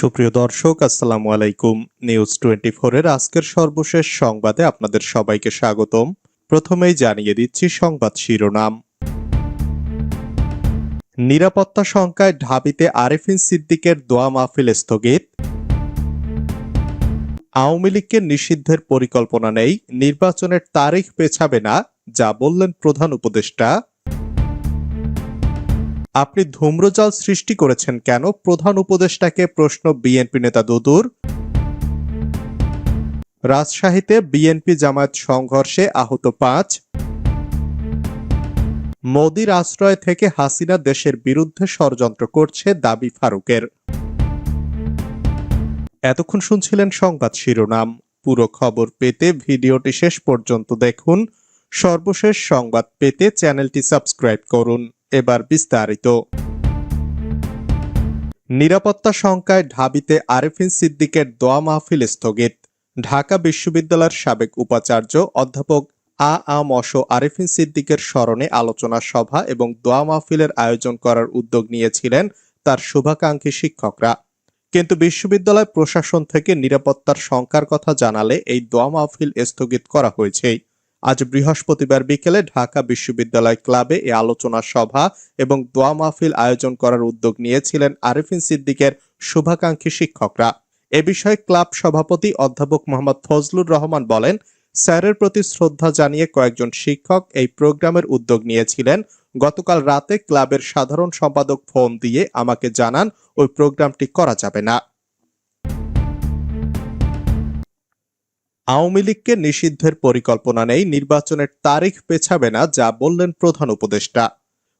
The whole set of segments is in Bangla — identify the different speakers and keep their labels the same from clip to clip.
Speaker 1: সুপ্রিয় দর্শক, আসসালামু আলাইকুম। নিউজ টোয়েন্টি এর আজকের সর্বশেষ সংবাদে আপনাদের সবাইকে স্বাগতম। প্রথমেই জানিয়ে দিচ্ছি সংবাদ শিরোনাম। নিরাপত্তা সংখ্যায় ঢাবিতে আরেফিন সিদ্দিকের দোয়া মাহফিল স্থগিত। আওয়ামী লীগকে নিষিদ্ধের পরিকল্পনা নেই, নির্বাচনের তারিখ পেছাবে না, যা বললেন প্রধান উপদেষ্টা। আপনি ধূম্রজাল সৃষ্টি করেছেন কেন? প্রধান উপদেষ্টাকে প্রশ্ন বিএনপি নেতা দুদুর। রাজশাহীতে বিএনপি জামায়াত সংঘর্ষে আহত পাঁচ। মোদির আশ্রয় থেকে হাসিনা দেশের বিরুদ্ধে ষড়যন্ত্র করছে দাবি ফারুকের। এতক্ষণ শুনছিলেন সংবাদ শিরোনাম। পুরো খবর পেতে ভিডিওটি শেষ পর্যন্ত দেখুন। সর্বশেষ সংবাদ পেতে চ্যানেলটি সাবস্ক্রাইব করুন। এবার বিস্তারিত। নিরাপত্তা সংখ্যায় ঢাবিতে আরেফিন সিদ্দিকের দোয়া মাহফিল স্থগিত। ঢাকা বিশ্ববিদ্যালয়ের সাবেক উপাচার্য অধ্যাপক আ আ মশ আরেফিন সিদ্দিকের স্মরণে আলোচনা সভা এবং দোয়া মাহফিলের আয়োজন করার উদ্যোগ নিয়েছিলেন তার শুভাকাঙ্ক্ষী শিক্ষকরা। কিন্তু বিশ্ববিদ্যালয় প্রশাসন থেকে নিরাপত্তার সংখ্যার কথা জানালে এই দোয়া মাহফিল স্থগিত করা হয়েছে। আজ বৃহস্পতিবার বিকেলে ঢাকা বিশ্ববিদ্যালয় ক্লাবে এ আলোচনা সভা এবং দোয়া মাহফিল আয়োজন করার উদ্যোগ নিয়েছিলেন আরেফিন সিদ্দিকের শুভাকাঙ্ক্ষী শিক্ষকরা। এ বিষয়ে ক্লাব সভাপতি অধ্যাপক মোহাম্মদ ফজলুর রহমান বলেন, স্যারের প্রতি শ্রদ্ধা জানিয়ে কয়েকজন শিক্ষক এই প্রোগ্রামের উদ্যোগ নিয়েছিলেন। গতকাল রাতে ক্লাবের সাধারণ সম্পাদক ফোন দিয়ে আমাকে জানান, ওই প্রোগ্রামটি করা যাবে না। আওয়ামী লীগকে নিষিদ্ধের পরিকল্পনা নেই, নির্বাচনের তারিখ পেছাবে না, যা বললেন প্রধান উপদেষ্টা।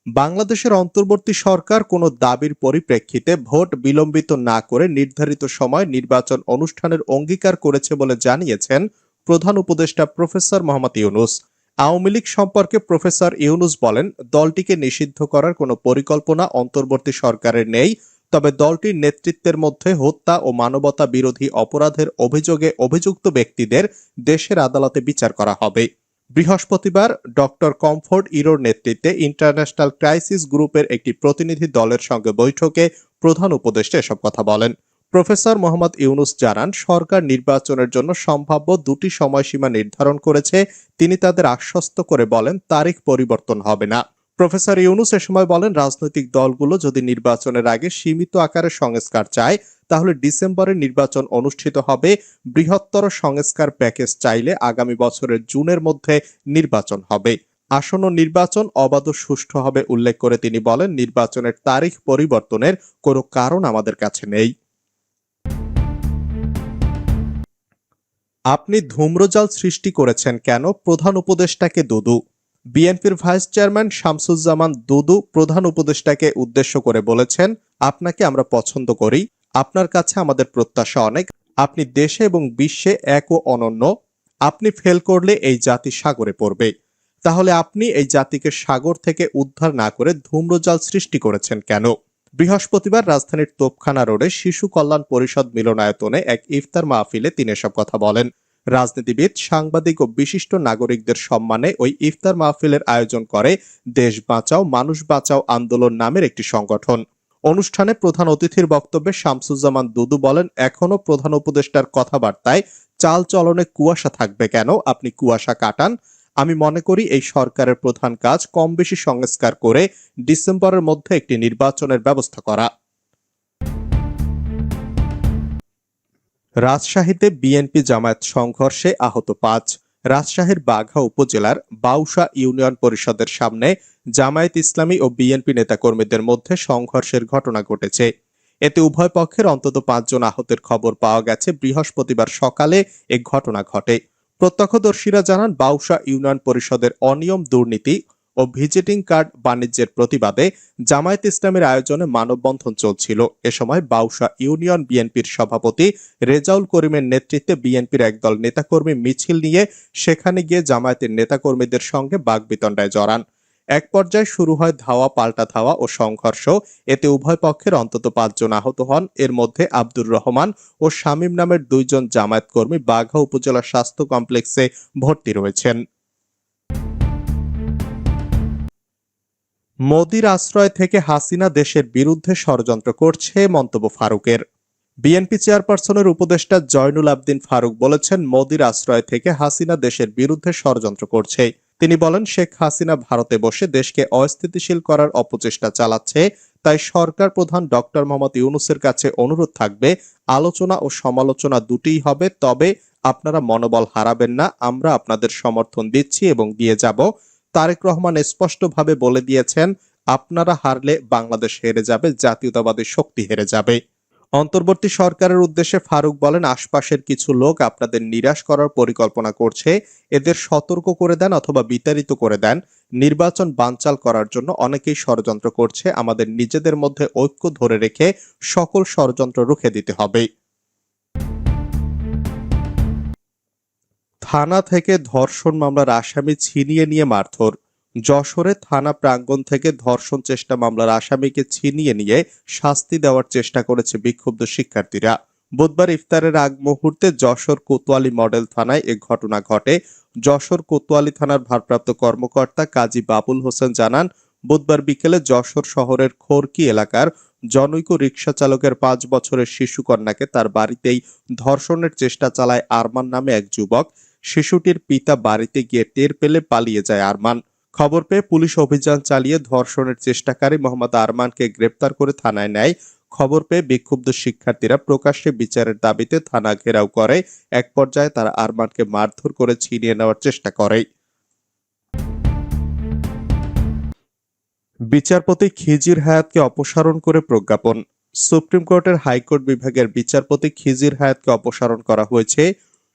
Speaker 1: বাংলাদেশের অন্তর্বর্তী সরকার কোনো দাবির পরিপ্রেক্ষিতে ভোট বিলম্বিত না করে নির্ধারিত সময় নির্বাচন অনুষ্ঠানের অঙ্গীকার করেছে বলে জানিয়েছেন প্রধান উপদেষ্টা প্রফেসর মোহাম্মদ ইউনুস। আওয়ামী লীগ সম্পর্কে প্রফেসর ইউনুস বলেন, দলটিকে নিষিদ্ধ করার কোনো পরিকল্পনা অন্তর্বর্তী সরকারের নেই তবে দলটির নেতৃত্বের মধ্যে হত্যা ও মানবতা বিরোধী অপরাধের অভিযোগে অভিযুক্ত ব্যক্তিদের দেশের আদালতে বিচার করা হবে। বৃহস্পতিবার ডক্টর কমফোর্ট ইরোর নেতৃত্বে ইন্টারন্যাশনাল ক্রাইসিস গ্রুপের একটি প্রতিনিধি দলের সঙ্গে বৈঠকে প্রধান উপদেষ্টা এসব কথা বলেন। প্রফেসর মোহাম্মদ ইউনুস জানান, সরকার নির্বাচনের জন্য সম্ভাব্য দুটি সময়সীমা নির্ধারণ করেছে। তিনি তাদের আশ্বস্ত করে বলেন, তারিখ পরিবর্তন হবে না। প্রফেসর ইউনুস এ সময় বলেন, রাজনৈতিক দলগুলো যদি নির্বাচনের আগে সীমিত আকারে সংস্কার চায়, তাহলে ডিসেম্বরে নির্বাচন অনুষ্ঠিত হবে। বৃহত্তর সংস্কার প্যাকেজ চাইলে আগামী বছরের জুনের মধ্যে নির্বাচন হবে। আসন্ন নির্বাচন অবাধ সুষ্ঠু হবে উল্লেখ করে তিনি বলেন, নির্বাচনের তারিখ পরিবর্তনের কোনো কারণ আমাদের কাছে নেই। আপনি ধূম্রজাল সৃষ্টি করেছেন কেন? প্রধান উপদেষ্টাকে দুদু। বিএনপির ভাইস চেয়ারম্যান শামসুজ্জামান দুদু প্রধান উপদেষ্টাকে উদ্দেশ্য করে বলেছেন, আপনাকে আমরা পছন্দ করি। আপনার কাছে আমাদের প্রত্যাশা অনেক। আপনি দেশে এবং বিশ্বে এক ও অনন্য। আপনি ফেল করলে এই জাতি সাগরে পড়বে। তাহলে আপনি এই জাতিকে সাগর থেকে উদ্ধার না করে ধূম্রজাল সৃষ্টি করেছেন কেন? বৃহস্পতিবার রাজধানীর তোপখানা রোডে শিশু কল্যাণ পরিষদ মিলনায়তনে এক ইফতার মাহফিলে তিনি এসব কথা বলেন। রাজনীতিবিদ, সাংবাদিক ও বিশিষ্ট নাগরিকদের সম্মানে ওই ইফতার মাহফিলের আয়োজন করে দেশ বাঁচাও, মানুষ বাঁচাও আন্দোলন নামের একটি সংগঠন। অনুষ্ঠানে প্রধান অতিথির বক্তব্যে শামসুজ্জামান দুদু বলেন, এখনও প্রধান উপদেষ্টার কথাবার্তায় চাল চলনে কুয়াশা থাকবে কেন? আপনি কুয়াশা কাটান। আমি মনে করি এই সরকারের প্রধান কাজ কম বেশি সংস্কার করে ডিসেম্বরের মধ্যে একটি নির্বাচনের ব্যবস্থা করা। রাজশাহীতে বিএনপি জামায়াত সংঘর্ষে আহত পাঁচ, রাজশাহীর বাঘা উপজেলার বাউসা ইউনিয়ন পরিষদের সামনে জামায়াত ইসলামী ও বিএনপি নেতাকর্মীদের মধ্যে সংঘর্ষের ঘটনা ঘটেছে। এতে উভয় পক্ষের অন্তত পাঁচজন আহতের খবর পাওয়া গেছে। বৃহস্পতিবার সকালে এ ঘটনা ঘটে। প্রত্যক্ষদর্শীরা জানান বাউসা ইউনিয়ন পরিষদের অনিয়ম দুর্নীতি ও ভিজিটিং কার্ড বাণিজ্যের প্রতিবাদে জামায়াত ইসলামের আয়োজনে মানববন্ধন চলছিল। এ সময় বাউসা ইউনিয়ন বিএনপির সভাপতি রেজাউল করিমের নেতৃত্বে বিএনপির একদল নেতাকর্মী মিছিল নিয়ে সেখানে গিয়ে জামায়াতের নেতাকর্মীদের সঙ্গে বাগবিতণ্ডায় জড়ান। এক পর্যায়ে শুরু হয় ধাওয়া, পাল্টা ধাওয়া ও সংঘর্ষ। এতে উভয় পক্ষের অন্তত পাঁচজন আহত হন। এর মধ্যে আব্দুর রহমান ও শামীম নামের দুইজন জামায়াত কর্মী বাঘা উপজেলা স্বাস্থ্য কমপ্লেক্সে ভর্তি রয়েছেন। মোদির আশ্রয় থেকে হাসিনা দেশের বিরুদ্ধে ষড়যন্ত্র করছে মন্তব্য ফারুকের। বিএনপি চেয়ারপারসনের উপদেষ্টা জয়নুল আবদিন ফারুক বলেছেন, মোদির আশ্রয় থেকে হাসিনা দেশের বিরুদ্ধে ষড়যন্ত্র করছে। তিনি বলেন, শেখ হাসিনা ভারতে বসে দেশকে অস্থিতিশীল করার অপচেষ্টা চালাচ্ছে, তাই সরকার প্রধান ডক্টর মোহাম্মদ ইউনুসের কাছে অনুরোধ থাকবে, আলোচনা ও সমালোচনা দুটিই হবে, তবে আপনারা মনোবল হারাবেন না, আমরা আপনাদের সমর্থন দিচ্ছি এবং দিয়ে যাব। তারেক রহমান স্পষ্টভাবে বলে দিয়েছেন, আপনারা হারলে বাংলাদেশ হেরে যাবে, জাতীয়তাবাদী শক্তি হেরে যাবে। অন্তর্বর্তী সরকারের উদ্দেশ্যে ফারুক বলেন, আশপাশের কিছু লোক আপনাদের নিরাশ করার পরিকল্পনা করছে, এদের সতর্ক করে দেন অথবা বিতাড়িত করে দেন। নির্বাচন বানচাল করার জন্য অনেকেই ষড়যন্ত্র করছে, আমাদের নিজেদের মধ্যে ঐক্য ধরে রেখে সকল ষড়যন্ত্র রুখে দিতে হবে। থানা থেকে ধর্ষণ মামলার আসামি ছিনিয়ে নিয়ে মারধর। যশোরে থানা প্রাঙ্গণ থেকে ধর্ষণ চেষ্টা মামলার আসামিকে ছিনিয়ে নিয়ে শাস্তি দেওয়ার চেষ্টা করেছে বিক্ষুব্ধ শিক্ষার্থীরা। বুধবার ইফতারের আগ মুহূর্তে যশোর কোতোয়ালি মডেল থানায় এ ঘটনা ঘটে। যশোর কোতোয়ালি থানার ভারপ্রাপ্ত কর্মকর্তা কাজী বাবুল হোসেন জানান, বুধবার বিকেলে যশোর শহরের খোরকি এলাকার জনৈক রিক্সা চালকের পাঁচ বছরের শিশুকন্যাকে তার বাড়িতেই ধর্ষণের চেষ্টা চালায় আরমান নামে এক যুবক। শিশুটির পিতা বাড়িতে গিয়ে টের পেলে পালিয়ে যায় আরমান। খবর পেয়ে পুলিশ অভিযান চালিয়ে ধর্ষণের চেষ্টাকারী মোহাম্মদ আরমানকে গ্রেপ্তার করে থানায় নেয়। খবর পেয়ে বিক্ষুব্ধ শিক্ষার্থীরা প্রকাশ্যে বিচারের দাবিতে থানা ঘেরাও করে। এক পর্যায়ে তারা আরমানকে মারধর করে ছিনিয়ে নেওয়ার চেষ্টা করে। বিচারপতি খিজির হায়াতকে অপসারণ করে প্রজ্ঞাপন। সুপ্রিম কোর্টের হাইকোর্ট বিভাগের বিচারপতি খিজির হায়াতকে অপসারণ করা হয়েছে।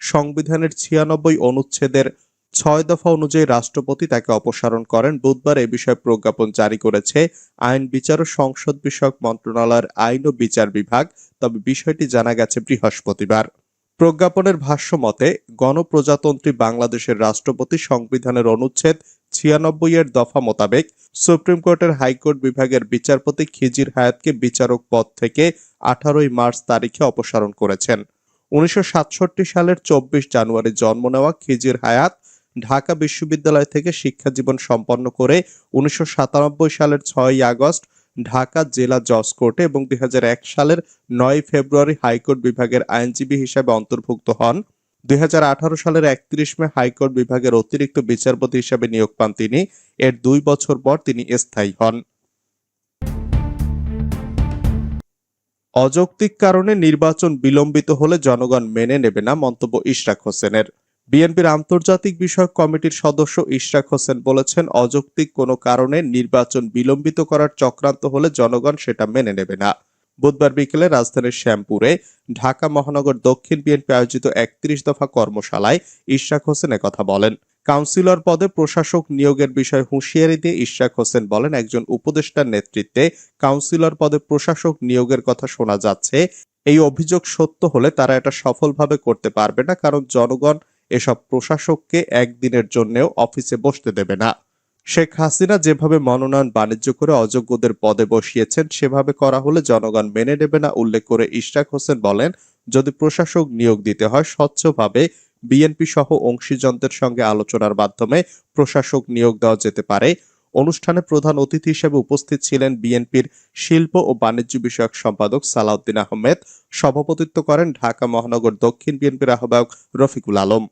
Speaker 1: সংবিধানের ছিয়ানব্বই অনুচ্ছেদের ছয় দফা অনুযায়ী রাষ্ট্রপতি তাকে অপসারণ করেন। বুধবার এ বিষয়ে প্রজ্ঞাপন জারি করেছে আইন, বিচার ও সংসদ বিষয়ক মন্ত্রণালয়ের আইন ও বিচার বিভাগ। তবে বিষয়টি জানা গেছে বৃহস্পতিবার। প্রজ্ঞাপনের ভাষ্য মতে, গণপ্রজাতন্ত্রী বাংলাদেশের রাষ্ট্রপতি সংবিধানের অনুচ্ছেদ ছিয়ানব্বই এর দফা মোতাবেক সুপ্রিম কোর্টের হাইকোর্ট বিভাগের বিচারপতি খিজির হায়াতকে বিচারক পদ থেকে আঠারোই মার্চ তারিখে অপসারণ করেছেন। উনিশশো সাতষট্টি সালের চব্বিশ জানুয়ারি জন্ম নেওয়া খিজির হায়াত ঢাকা বিশ্ববিদ্যালয় থেকে শিক্ষা জীবন সম্পন্ন করে উনিশশো সাতানব্বই সালের ছয়ই আগস্ট ঢাকা জেলা জজ কোর্টে এবং দুই হাজার এক সালের নয় ফেব্রুয়ারি হাইকোর্ট বিভাগের আইনজীবী হিসেবে অন্তর্ভুক্ত হন। দুই হাজার আঠারো সালের একত্রিশ মে হাইকোর্ট বিভাগের অতিরিক্ত বিচারপতি হিসেবে নিয়োগ পান তিনি। এর দুই বছর পর তিনি স্থায়ী হন। অযৌক্তিক কারণে নির্বাচন বিলম্বিত হলে জনগণ মেনে নেবে না মন্তব্য ইশরাক হোসেনের। বিএনপির আন্তর্জাতিক বিষয়ক কমিটির সদস্য ইশরাক হোসেন বলেছেন, অযৌক্তিক কোনো কারণে নির্বাচন বিলম্বিত করার চক্রান্ত হলে জনগণ সেটা মেনে নেবে না। বুধবার বিকেলে রাজধানীর শ্যামপুরে ঢাকা মহানগর দক্ষিণ বিএনপি আয়োজিত একত্রিশ দফা কর্মশালায় ইশরাক হোসেন কথা বলেন। কাউন্সিলর পদে প্রশাসক নিয়োগের বিষয়ে হুঁশিয়ারি দিয়ে ইশরাক হোসেন বলেন, একজন উপদেষ্টার নেতৃত্বে কাউন্সিলর পদে প্রশাসক নিয়োগের কথা শোনা যাচ্ছে। এই অভিযোগ সত্য হলে তারা এটা সফলভাবে করতে পারবে না, কারণ জনগণ এসব প্রশাসককে একদিনের জন্যও অফিসে বসতে দেবে না। শেখ হাসিনা যেভাবে মনোনয়ন বাণিজ্য করে অযোগ্যদের পদে বসিয়েছেন, সেভাবে করা হলে জনগণ মেনে নেবে না, উল্লেখ করে ইশরাক হোসেন বলেন, যদি প্রশাসক নিয়োগ দিতে হয়, স্বচ্ছভাবে বিএনপি সহ অংশীজনদের সঙ্গে আলোচনার মাধ্যমে প্রশাসক নিয়োগ দেওয়া যেতে পারে। অনুষ্ঠানে প্রধান অতিথি হিসেবে উপস্থিত ছিলেন বিএনপির শিল্প ও বাণিজ্য বিষয়ক সম্পাদক সালাউদ্দিন আহমেদ। সভাপতিত্ব করেন ঢাকা মহানগর দক্ষিণ বিএনপির আহ্বায়ক রফিকুল আলম।